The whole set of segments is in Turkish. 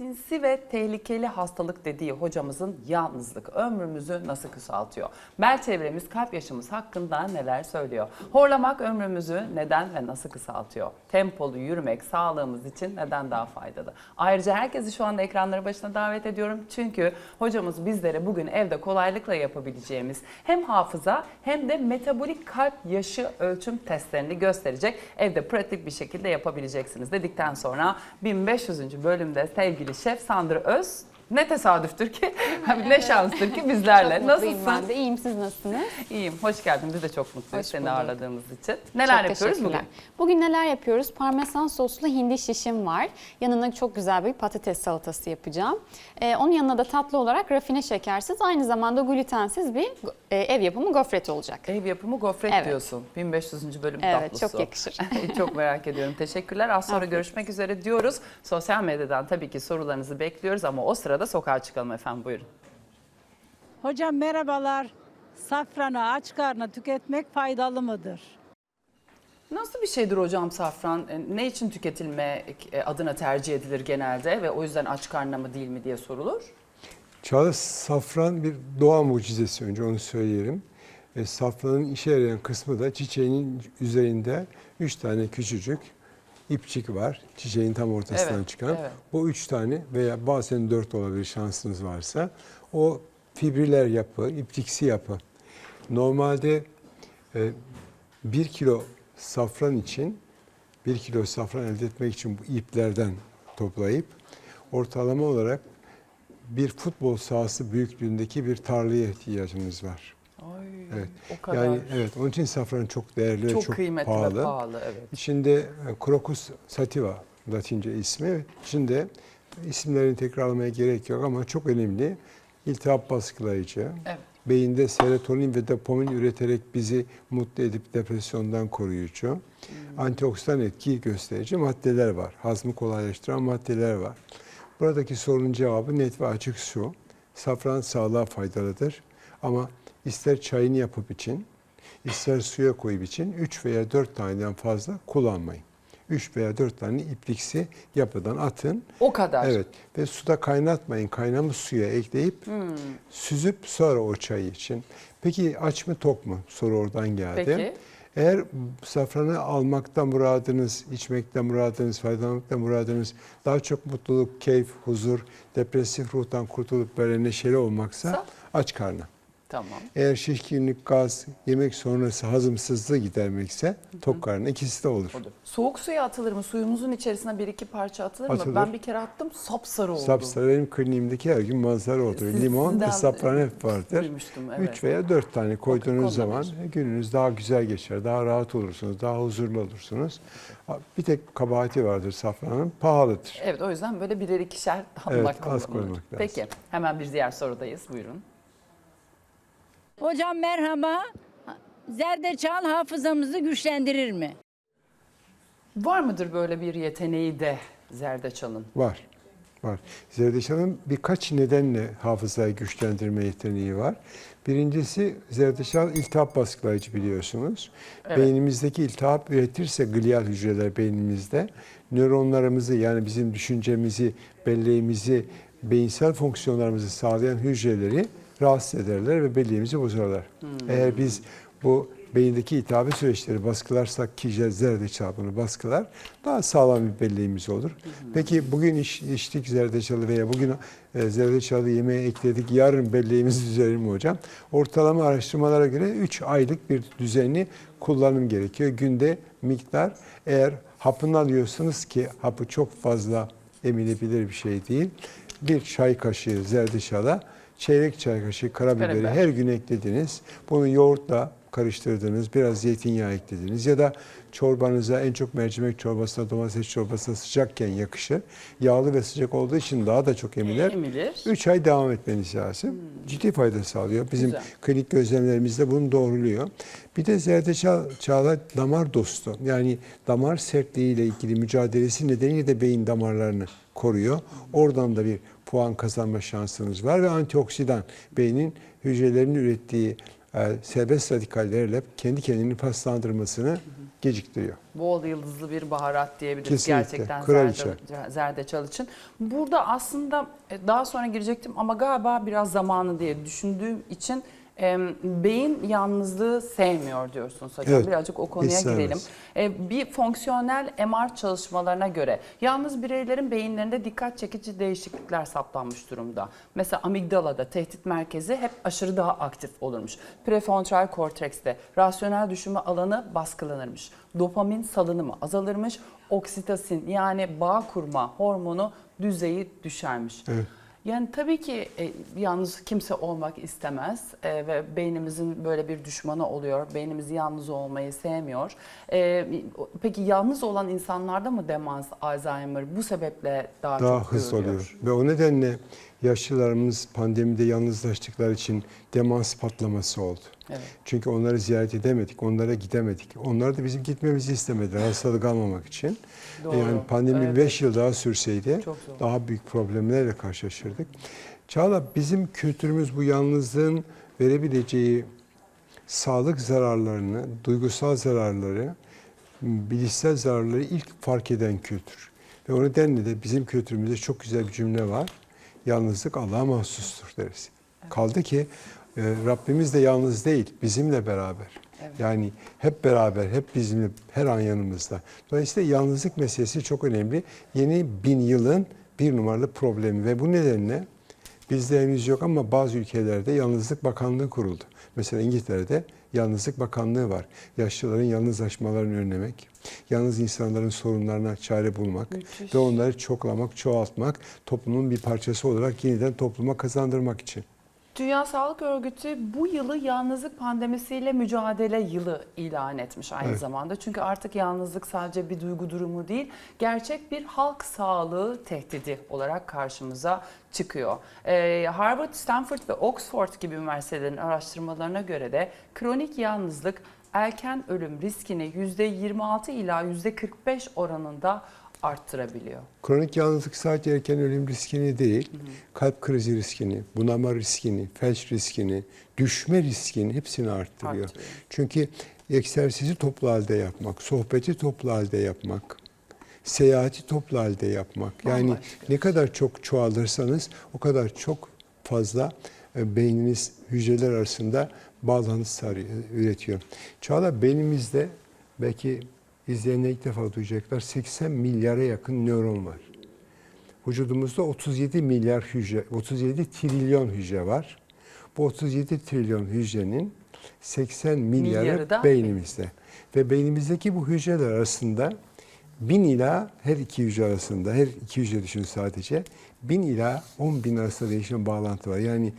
sinsi ve tehlikeli hastalık dediği hocamızın yalnızlık ömrümüzü nasıl kısaltıyor? Bel çevremiz, kalp yaşımız hakkında neler söylüyor? Horlamak ömrümüzü neden ve nasıl kısaltıyor? Tempolu yürümek sağlığımız için neden daha faydalı? Ayrıca herkesi şu anda ekranları başına davet ediyorum. Çünkü hocamız bizlere bugün evde kolaylıkla yapabileceğimiz hem hafıza hem de metabolik kalp yaşı ölçüm testlerini gösterecek. Evde pratik bir şekilde yapabileceksiniz dedikten sonra 1500. bölümde sevgili şef Sandra Öz ne tesadüftür ki, ne şanstır ki bizlerle. Çok mutluyum Nasılsın? ben de. İyiyim siz nasılsınız? İyiyim, hoş geldin. Biz de çok mutluyuz Hoş seni bulduk. ağırladığımız için. Neler Çok yapıyoruz bugün? teşekkürler. Bugün neler yapıyoruz? Parmesan soslu hindi şişim var. Yanına çok güzel bir patates salatası yapacağım. Ee, onun yanına da tatlı olarak rafine şekersiz, aynı zamanda glutensiz bir e, ev yapımı gofret olacak. Ev yapımı gofret Evet. diyorsun. 1500. bölüm Evet, tatlısı. çok yakışır. çok merak ediyorum. Teşekkürler. Az sonra görüşmek üzere diyoruz. Sosyal medyadan tabii ki sorularınızı bekliyoruz ama o sırada sokağa çıkalım efendim. Buyurun. Hocam merhabalar. Safranı aç karnına tüketmek faydalı mıdır? Nasıl bir şeydir hocam safran? E, Ne için tüketilmek e, adına tercih edilir genelde ve o yüzden aç karnına mı değil mi diye sorulur? Çağla safran bir doğa mucizesi önce onu söyleyelim. E, safranın işe yarayan kısmı da çiçeğinin üzerinde üç tane küçücük ipçik var. Çiçeğin tam ortasından Evet, çıkan. evet. Bu üç tane veya bazen dört olabilir şansınız varsa. O fibriller yapı, iptiksi yapı. Normalde e, bir kilo safran için bir kilo safran elde etmek için bu iplerden toplayıp ortalama olarak bir futbol sahası büyüklüğündeki bir tarlaya ihtiyacımız var. Ay, Evet. o kadar. Yani evet onun için safran çok değerli ve çok, çok kıymetli pahalı. ve pahalı. Evet. İçinde e, Crocus sativa Latince ismi. İçinde isimlerini tekrarlamaya gerek yok ama çok önemli. İltihap baskılayıcı. Evet. Beyinde serotonin ve dopamin üreterek bizi mutlu edip depresyondan koruyucu. Hmm. Antioksidan etki gösterici maddeler var. Hazmı kolaylaştıran maddeler var. Buradaki sorunun cevabı net ve açık şu. Safran sağlığa faydalıdır. Ama ister çayını yapıp için, ister suya koyup için 3 veya 4 taneden fazla kullanmayın. 3 veya 4 tane ipliksi yapıdan atın. O kadar. Evet ve suda kaynatmayın. Kaynamış suya ekleyip Hmm. süzüp sonra o çayı için. Peki aç mı tok mu? Soru oradan geldi. Peki. Eğer safranı almaktan muradınız, içmekten muradınız, faydalanmaktan muradınız daha çok mutluluk, keyif, huzur, depresif ruhtan kurtulup böyle neşeli olmaksa Sa- aç karnına. Tamam. Eğer şişkinlik, gaz, yemek sonrası hazımsızlığı gidermekse tok karnına ikisi de olur. Odur. Soğuk suya atılır mı? Suyumuzun içerisine bir iki parça atılır, mı? Atılır. Ben bir kere attım sapsarı oldu. Sapsarı benim kliniğimdeki her gün manzara olur. Siz- Limon sizden ve hep vardır. Duymuştum evet. 3 veya 4 tane koyduğunuz zaman gününüz daha güzel geçer, daha rahat olursunuz, daha huzurlu olursunuz. Bir tek kabahati vardır safranın, pahalıdır. Evet o yüzden böyle birer ikişer Evet, almak az kullanılır. koymak lazım. Peki hemen bir diğer sorudayız. Buyurun. Hocam merhaba. Zerdeçal hafızamızı güçlendirir mi? Var mıdır böyle bir yeteneği de zerdeçalın? Var, var. Zerdeçalın birkaç nedenle hafızayı güçlendirme yeteneği var. Birincisi zerdeçal iltihap baskılayıcı biliyorsunuz. Evet. Beynimizdeki iltihap üretirse glial hücreler beynimizde nöronlarımızı yani bizim düşüncemizi, belleğimizi, beyinsel fonksiyonlarımızı sağlayan hücreleri rahatsız ederler ve belleğimizi bozarlar. Eğer biz bu beyindeki iltihabi süreçleri baskılarsak ki zerdeçal bunu baskılar daha sağlam bir belleğimiz olur. Peki bugün iç, içtik zerdeçalı veya bugün e, zerdeçalı yemeğe ekledik yarın belleğimiz düzelir mi hocam? Ortalama araştırmalara göre 3 aylık bir düzenli kullanım gerekiyor. Günde miktar eğer hapını alıyorsunuz ki hapı çok fazla emilebilir bir şey değil. Bir çay kaşığı zerdeçala çeyrek çay kaşığı karabiberi Karabiber. her gün eklediniz. Bunu yoğurtla karıştırdınız. Biraz zeytinyağı eklediniz. Ya da çorbanıza en çok mercimek çorbasına, domates çorbasına sıcakken yakışır. Yağlı ve sıcak olduğu için daha da çok emilir. Emilir. 3 ay devam etmeniz lazım. Ciddi fayda sağlıyor. Bizim Güzel. klinik gözlemlerimizde bunu doğruluyor. Bir de zerdeçal çağla damar dostu. Yani damar sertliği ile ilgili mücadelesi nedeniyle de beyin damarlarını koruyor. Oradan da bir puan kazanma şansınız var ve antioksidan beynin hücrelerin ürettiği e, serbest radikallerle kendi kendini paslandırmasını geciktiriyor. Bol yıldızlı bir baharat diyebiliriz Kesinlikle, gerçekten kraliçe. zerde- zerdeçal için. Burada aslında e, daha sonra girecektim ama galiba biraz zamanı diye düşündüğüm için e, beyin yalnızlığı sevmiyor diyorsunuz hocam. Evet, Birazcık o konuya girelim. E, bir fonksiyonel MR çalışmalarına göre yalnız bireylerin beyinlerinde dikkat çekici değişiklikler saptanmış durumda. Mesela amigdalada tehdit merkezi hep aşırı daha aktif olurmuş. Prefrontal kortekste rasyonel düşünme alanı baskılanırmış. Dopamin salınımı azalırmış. Oksitosin yani bağ kurma hormonu düzeyi düşermiş. Evet. Yani tabii ki e, yalnız kimse olmak istemez e, ve beynimizin böyle bir düşmanı oluyor. Beynimiz yalnız olmayı sevmiyor. E, peki yalnız olan insanlarda mı demans, Alzheimer bu sebeple daha, Daha çok hızlı görülüyor? oluyor. Ve o nedenle yaşlılarımız pandemide yalnızlaştıkları için demans patlaması oldu. Evet. Çünkü onları ziyaret edemedik, onlara gidemedik. Onlar da bizim gitmemizi istemediler hastalık almamak için. Doğru. Yani pandemi Evet. 5 yıl daha sürseydi daha büyük problemlerle karşılaşırdık. Çağla bizim kültürümüz bu yalnızlığın verebileceği sağlık zararlarını, duygusal zararları, bilişsel zararları ilk fark eden kültür. Ve o nedenle de bizim kültürümüzde çok güzel bir cümle var. Yalnızlık Allah'a mahsustur deriz. Kaldı ki e, Rabbimiz de yalnız değil, bizimle beraber. Evet. Yani hep beraber, hep bizimle, her an yanımızda. Dolayısıyla yalnızlık meselesi çok önemli. Yeni bin yılın bir numaralı problemi ve bu nedenle bizde henüz yok ama bazı ülkelerde yalnızlık bakanlığı kuruldu. Mesela İngiltere'de yalnızlık bakanlığı var. Yaşlıların yalnızlaşmalarını önlemek, yalnız insanların sorunlarına çare bulmak Müthiş. ve onları çoklamak, çoğaltmak, toplumun bir parçası olarak yeniden topluma kazandırmak için. Dünya Sağlık Örgütü bu yılı yalnızlık pandemisiyle mücadele yılı ilan etmiş aynı Evet. zamanda. Çünkü artık yalnızlık sadece bir duygu durumu değil, gerçek bir halk sağlığı tehdidi olarak karşımıza çıkıyor. Ee, Harvard, Stanford ve Oxford gibi üniversitelerin araştırmalarına göre de kronik yalnızlık erken ölüm riskini %26 ila %45 oranında arttırabiliyor. Kronik yalnızlık sadece erken ölüm riskini değil, kalp krizi riskini, bunama riskini, felç riskini, düşme riskini hepsini arttırıyor. Arttırıyor. Çünkü egzersizi toplu halde yapmak, sohbeti toplu halde yapmak, seyahati toplu halde yapmak. Yani Bambaşka. ne kadar çok çoğalırsanız o kadar çok fazla e, beyniniz hücreler arasında bağlantı sarıyor, üretiyor. Çağla beynimizde belki izleyenler ilk defa duyacaklar 80 milyara yakın nöron var. Vücudumuzda 37 milyar hücre, 37 trilyon hücre var. Bu 37 trilyon hücrenin 80 milyarı, Milyarı da beynimizde. Ve beynimizdeki bu hücreler arasında 1000 ila her iki hücre arasında, her iki hücre düşün sadece, 1000 ila 10 bin arasında değişen bağlantı var. Yani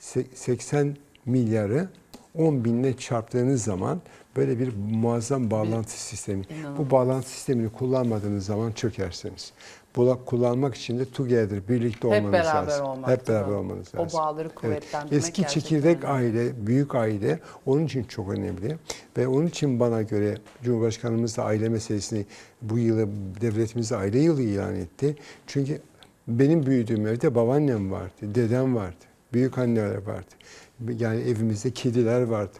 se- 80 milyarı 10 binle çarptığınız zaman böyle bir muazzam bağlantı sistemi. İnanılmaz. Bu bağlantı sistemini kullanmadığınız zaman çökersiniz. Bu kullanmak için de together, birlikte Hep olmanız lazım. olmak. Hep beraber olmanız O lazım. bağları Evet. kuvvetlendirmek Eski gerçekten çekirdek önemli. aile, büyük aile onun için çok önemli. Ve onun için bana göre Cumhurbaşkanımız da aile meselesini bu yılı devletimiz de aile yılı ilan etti. Çünkü benim büyüdüğüm evde babaannem vardı, dedem vardı, büyük anneler vardı. Yani evimizde kediler vardı.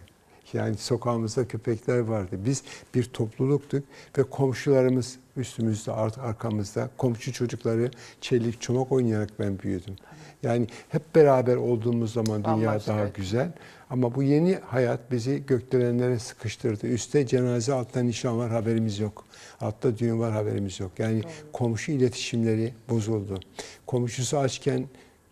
Yani sokağımızda köpekler vardı. Biz bir topluluktuk ve komşularımız üstümüzde, ar- arkamızda. Komşu çocukları çelik çomak oynayarak ben büyüdüm. Yani hep beraber olduğumuz zaman dünya Bambaşka, daha güzel. Ama bu yeni hayat bizi gökdelenlere sıkıştırdı. Üste cenaze, altta nişan var haberimiz yok. Altta düğün var haberimiz yok. Yani komşu iletişimleri bozuldu. Komşusu açken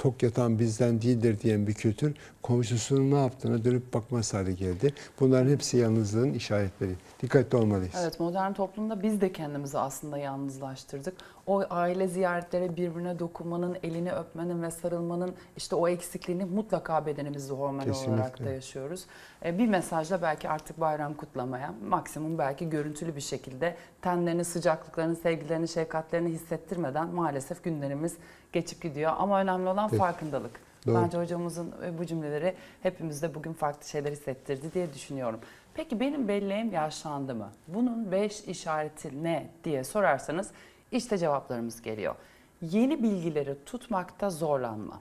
tok yatan bizden değildir diyen bir kültür komşusunun ne yaptığına dönüp bakmaz hale geldi. Bunların hepsi yalnızlığın işaretleri. Dikkatli olmalıyız. Evet modern toplumda biz de kendimizi aslında yalnızlaştırdık. O aile ziyaretleri birbirine dokunmanın, elini öpmenin ve sarılmanın işte o eksikliğini mutlaka bedenimizde hormonal olarak Kesinlikle. da yaşıyoruz. Ee, Bir mesajla belki artık bayram kutlamaya, maksimum belki görüntülü bir şekilde tenlerini, sıcaklıklarını, sevgilerini, şefkatlerini hissettirmeden maalesef günlerimiz geçip gidiyor. Ama önemli olan Evet. farkındalık. Doğru. Bence hocamızın e, bu cümleleri hepimizde bugün farklı şeyler hissettirdi diye düşünüyorum. Peki benim belleğim yaşlandı mı? Bunun 5 işareti ne diye sorarsanız işte cevaplarımız geliyor. Yeni bilgileri tutmakta zorlanma.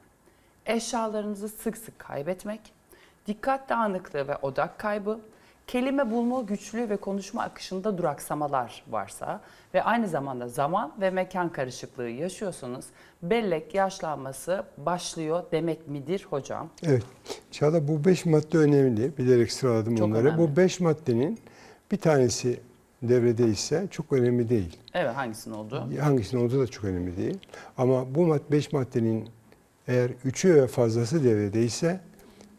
Eşyalarınızı sık sık kaybetmek, dikkat dağınıklığı ve odak kaybı, kelime bulma güçlüğü ve konuşma akışında duraksamalar varsa ve aynı zamanda zaman ve mekan karışıklığı yaşıyorsanız bellek yaşlanması başlıyor demek midir hocam? Evet. Çağla bu beş madde önemli. Bilerek sıraladım Çok onları. önemli. Bu beş maddenin bir tanesi devrede ise çok önemli değil. Evet hangisinin olduğu? Hangisinin olduğu da çok önemli değil. Ama bu mad beş maddenin eğer üçü ve fazlası devredeyse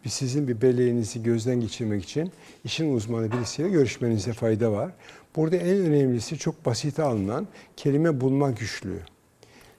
biz sizin bir belleğinizi gözden geçirmek için işin uzmanı birisiyle görüşmenize fayda var. Burada en önemlisi çok basite alınan kelime bulma güçlüğü.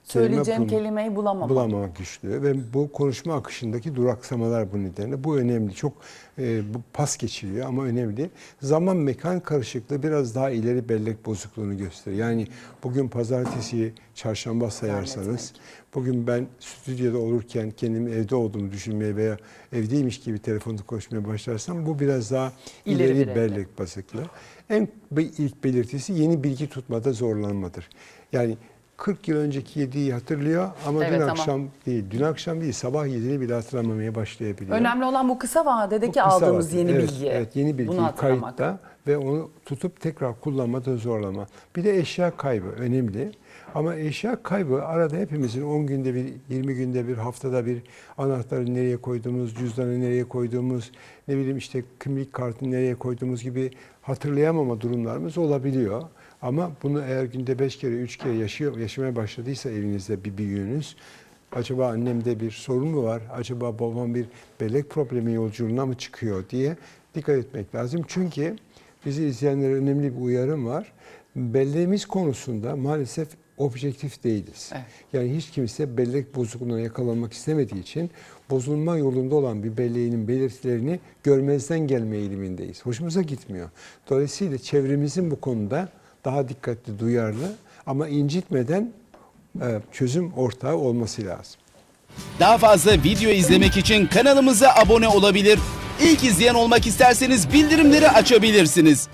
Söyleyeceğim bulma- kelimeyi bulamam. bulamamak güçlüğü ve bu konuşma akışındaki duraksamalar bu nedenle. Bu önemli. Çok e, bu pas geçiliyor ama önemli. Zaman mekan karışıklığı biraz daha ileri bellek bozukluğunu gösteriyor. Yani bugün pazartesi, çarşamba sayarsanız bugün ben stüdyoda olurken kendimi evde olduğumu düşünmeye veya evdeymiş gibi telefonda konuşmaya başlarsam bu biraz daha İleri ileri, bellek. bozukluğu. En ilk belirtisi yeni bilgi tutmada zorlanmadır. Yani 40 yıl önceki yediği hatırlıyor ama Evet, dün ama- akşam değil, dün akşam değil, sabah yediğini bile hatırlamamaya başlayabiliyor. Önemli olan bu kısa vadedeki Bu kısa aldığımız vakit. yeni evet, bilgi. Evet, yeni hatırlamak. kayıtta ve onu tutup tekrar kullanmada zorlama. Bir de eşya kaybı önemli. Ama eşya kaybı arada hepimizin 10 günde bir, 20 günde bir, haftada bir anahtarı nereye koyduğumuz, cüzdanı nereye koyduğumuz, ne bileyim işte kimlik kartını nereye koyduğumuz gibi hatırlayamama durumlarımız olabiliyor. Ama bunu eğer günde 5 kere, 3 kere yaşıyor, yaşamaya başladıysa evinizde bir büyüğünüz, acaba annemde bir sorun mu var, acaba babam bir bellek problemi yolculuğuna mı çıkıyor diye dikkat etmek lazım. Çünkü bizi izleyenlere önemli bir uyarım var. Belleğimiz konusunda maalesef objektif değiliz. Evet. Yani hiç kimse bellek bozukluğuna yakalanmak istemediği için bozulma yolunda olan bir belleğinin belirtilerini görmezden gelme eğilimindeyiz. Hoşumuza gitmiyor. Dolayısıyla çevremizin bu konuda daha dikkatli, duyarlı ama incitmeden e, çözüm ortağı olması lazım. Daha fazla video izlemek için kanalımıza abone olabilir. İlk izleyen olmak isterseniz bildirimleri açabilirsiniz.